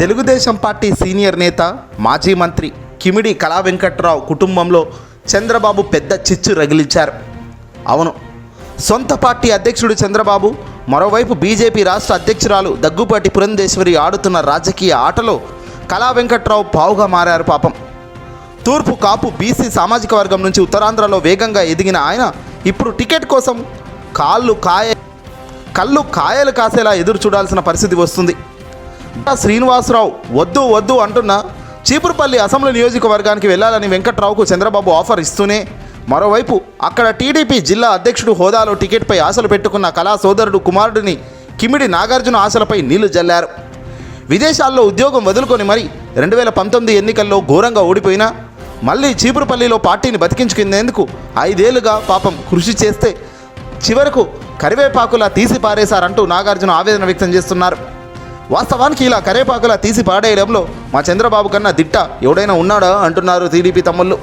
Telugu Desam party senior నేత మాజీ మంత్రి కిమిడి కళా వెంకట్రావు కుటుంబంలో చంద్రబాబు పెద్ద చిచ్చు రగిలించారు. అవును సొంత పార్టీ అధ్యక్షుడు చంద్రబాబు మరోవైపు బీజేపీ రాష్ట్ర అధ్యక్షురాలు దగ్గుపాటి పురంధేశ్వరి ఆడుతున్న రాజకీయ ఆటలో కళా వెంకట్రావు పావుగా మారారు పాపం. తూర్పు కాపు బీసీ సామాజిక వర్గం నుంచి ఉత్తరాంధ్రలో వేగంగా ఎదిగిన ఆయన ఇప్పుడు టికెట్ కోసం కాళ్ళు కాయ కళ్ళు కాయలు కాసేలా ఎదురు చూడాల్సిన పరిస్థితి వస్తుంది. శ్రీనివాసరావు వద్దు వద్దు అంటున్న చీపురుపల్లి అసెంబ్లీ నియోజకవర్గానికి వెళ్ళాలని వెంకట్రావుకు చంద్రబాబు ఆఫర్ ఇస్తూనే మరోవైపు అక్కడ టీడీపీ జిల్లా అధ్యక్షుడు హోదాలో టికెట్పై ఆశలు పెట్టుకున్న కళా సోదరుడు కుమారుడిని కిమిడి నాగార్జున ఆశలపై నీళ్ళు జల్లారు. విదేశాల్లో ఉద్యోగం వదులుకొని మరి రెండు వేల పంతొమ్మిది ఎన్నికల్లో ఘోరంగా ఓడిపోయినా మళ్ళీ చీపురుపల్లిలో పార్టీని బతికించుకునేందుకు ఐదేళ్ళుగా పాపం కృషి చేస్తే చివరకు కరివేపాకులా తీసి పారేశారంటూ నాగార్జున ఆవేదన వ్యక్తం చేస్తున్నారు. వాస్తవానికి ఇలా కరేపాకులా తీసి పాడేయడంలో మా చంద్రబాబు కన్నా దిట్ట ఎవడైనా ఉన్నాడా అంటున్నారు టీడీపీ తమ్ముళ్ళు.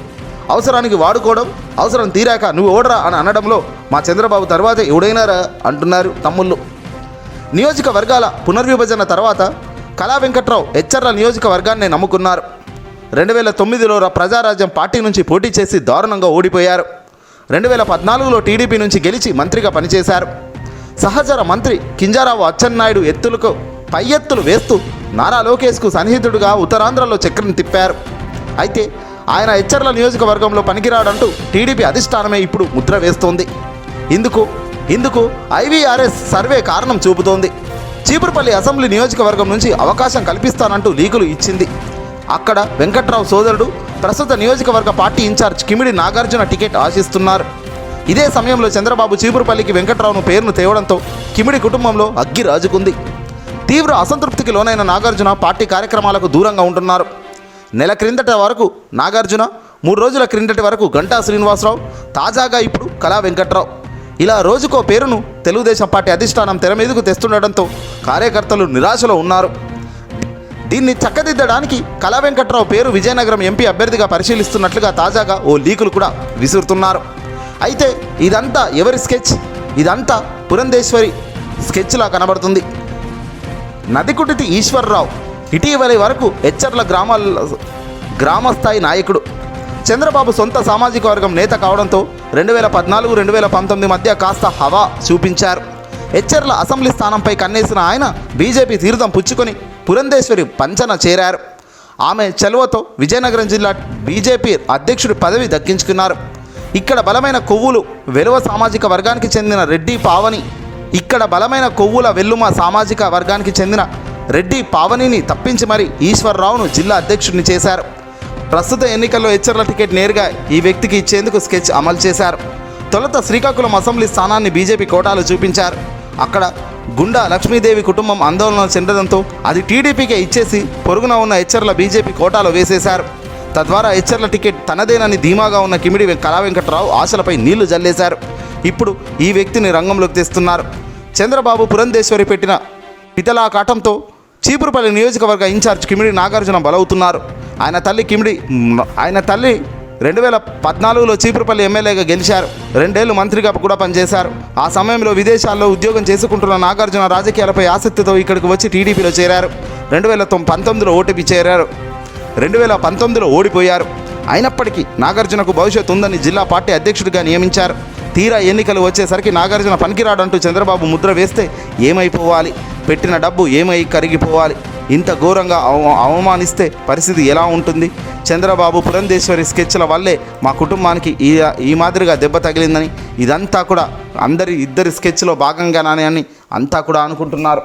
అవసరానికి వాడుకోవడం అవసరం తీరాక నువ్వు ఓడరా అని అనడంలో మా చంద్రబాబు తర్వాత ఎవడైనారా అంటున్నారు తమ్ముళ్ళు. నియోజకవర్గాల పునర్విభజన తర్వాత కళా వెంకట్రావు హెచ్చర్ల నియోజకవర్గాన్ని నమ్ముకున్నారు. రెండు వేల తొమ్మిదిలో ప్రజారాజ్యం పార్టీ నుంచి పోటీ చేసి దారుణంగా ఓడిపోయారు. రెండు వేల పద్నాలుగులో టీడీపీ నుంచి గెలిచి మంత్రిగా పనిచేశారు. సహచర మంత్రి కింజారావు అచ్చెన్నాయుడు ఎత్తులకు పై ఎత్తులు వేస్తూ నారా లోకేష్కు సన్నిహితుడుగా ఉత్తరాంధ్రలో చక్రం తిప్పారు. అయితే ఆయన హెచ్చర్ల నియోజకవర్గంలో పనికిరాడంటూ టీడీపీ అధిష్టానమే ఇప్పుడు ముద్ర వేస్తోంది. ఇందుకు ఇందుకు ఐవీఆర్ఎస్ సర్వే కారణం చూపుతోంది. చీపురుపల్లి అసెంబ్లీ నియోజకవర్గం నుంచి అవకాశం కల్పిస్తానంటూ లీకులు ఇచ్చింది. అక్కడ వెంకట్రావు సోదరుడు ప్రస్తుత నియోజకవర్గ party in charge Kimidi Nagarjuna ticket ఆశిస్తున్నారు. ఇదే సమయంలో చంద్రబాబు చీపురుపల్లికి వెంకట్రావును పేరును తేవడంతో కిమిడి కుటుంబంలో అగ్గి రాజుకుంది. తీవ్ర అసంతృప్తికి లోనైన నాగార్జున పార్టీ కార్యక్రమాలకు దూరంగా ఉంటున్నారు. నెల క్రిందట వరకు నాగార్జున మూడు రోజుల క్రిందటి వరకు గంటా శ్రీనివాసరావు తాజాగా ఇప్పుడు కళా వెంకట్రావు. ఇలా రోజుకో పేరును తెలుగుదేశం పార్టీ అధిష్టానం తెర మీదకు తెస్తుండటంతో కార్యకర్తలు నిరాశలో ఉన్నారు. దీన్ని చక్కదిద్దడానికి కళా వెంకట్రావు పేరు విజయనగరం ఎంపీ అభ్యర్థిగా పరిశీలిస్తున్నట్లుగా తాజాగా ఓ లీకులు కూడా విసురుతున్నారు. అయితే ఇదంతా ఎవరి స్కెచ్? ఇదంతా పురంధేశ్వరి స్కెచ్లా కనబడుతుంది. నదికుటితి ఈశ్వర్రావు. ఇటీవలి వరకు హెచ్చర్ల గ్రామాల గ్రామస్థాయి నాయకుడు. చంద్రబాబు సొంత సామాజిక వర్గం నేత కావడంతో రెండు వేల పద్నాలుగు రెండు వేల పంతొమ్మిది మధ్య కాస్త హవా చూపించారు. హెచ్చర్ల అసెంబ్లీ స్థానంపై కన్నేసిన ఆయన బీజేపీ తీర్థం పుచ్చుకొని పురంధేశ్వరి పంచన చేరారు. ఆమె చెలవతో విజయనగరం జిల్లా బీజేపీ అధ్యక్షుడి పదవి దక్కించుకున్నారు. ఇక్కడ బలమైన కొవ్వులు వెలువ సామాజిక వర్గానికి చెందిన రెడ్డి పావని ఇక్కడ బలమైన కొవ్వుల వెల్లుమ సామాజిక వర్గానికి చెందిన రెడ్డి పావనిని తప్పించి మరి ఈశ్వరరావును జిల్లా అధ్యక్షుడిని చేశారు. ప్రస్తుత ఎన్నికల్లో హెచ్చర్ల టికెట్ నేరుగా ఈ వ్యక్తికి ఇచ్చేందుకు స్కెచ్ అమలు చేశారు. తొలుత శ్రీకాకుళం అసెంబ్లీ స్థానాన్ని బీజేపీ కోటాలు చూపించారు. అక్కడ గుండా లక్ష్మీదేవి కుటుంబం ఆందోళన చెందడంతో అది టీడీపీకే ఇచ్చేసి పొరుగున ఉన్న హెచ్చర్ల బీజేపీ కోటాలో వేసేశారు. తద్వారా హెచ్చర్ల టికెట్ తనదేనని ధీమాగా ఉన్న కిమిడి కళా వెంకట్రావు ఆశలపై నీళ్ళు జల్లేశారు. ఇప్పుడు ఈ వ్యక్తిని రంగంలోకి తెస్తున్నారు. చంద్రబాబు పురంధేశ్వరి పెట్టిన పితల కాటంతో చీపురుపల్లి నియోజకవర్గ ఇన్ఛార్జ్ కిమిడి నాగార్జున బలవుతున్నారు. ఆయన తల్లి కిమిడి ఆయన తల్లి రెండు వేల పద్నాలుగులో చీపురుపల్లి ఎమ్మెల్యేగా గెలిచారు. రెండేళ్ళు మంత్రిగా కూడా పనిచేశారు. ఆ సమయంలో విదేశాల్లో ఉద్యోగం చేసుకుంటున్న నాగార్జున రాజకీయాలపై ఆసక్తితో ఇక్కడికి వచ్చి టీడీపీలో చేరారు. రెండు వేల పంతొమ్మిదిలో ఓటీపీ చేరారు. రెండు వేల పంతొమ్మిదిలో ఓడిపోయారు. అయినప్పటికీ నాగార్జునకు భవిష్యత్తు ఉందని జిల్లా పార్టీ అధ్యక్షుడిగా నియమించారు. తీరా ఎన్నికలు వచ్చేసరికి నాగార్జున పనికిరాడంటూ చంద్రబాబు ముద్ర వేస్తే ఏమైపోవాలి? పెట్టిన డబ్బు ఏమై కరిగిపోవాలి? ఇంత ఘోరంగా అవ- అవమానిస్తే పరిస్థితి ఎలా ఉంటుంది? చంద్రబాబు పురంధేశ్వరి స్కెచ్ల వల్లే మా కుటుంబానికి ఈ ఈ మాదిరిగా దెబ్బ తగిలిందని ఇదంతా కూడా అందరి ఇద్దరి స్కెచ్లో భాగంగానే అని అంతా కూడా అనుకుంటున్నారు.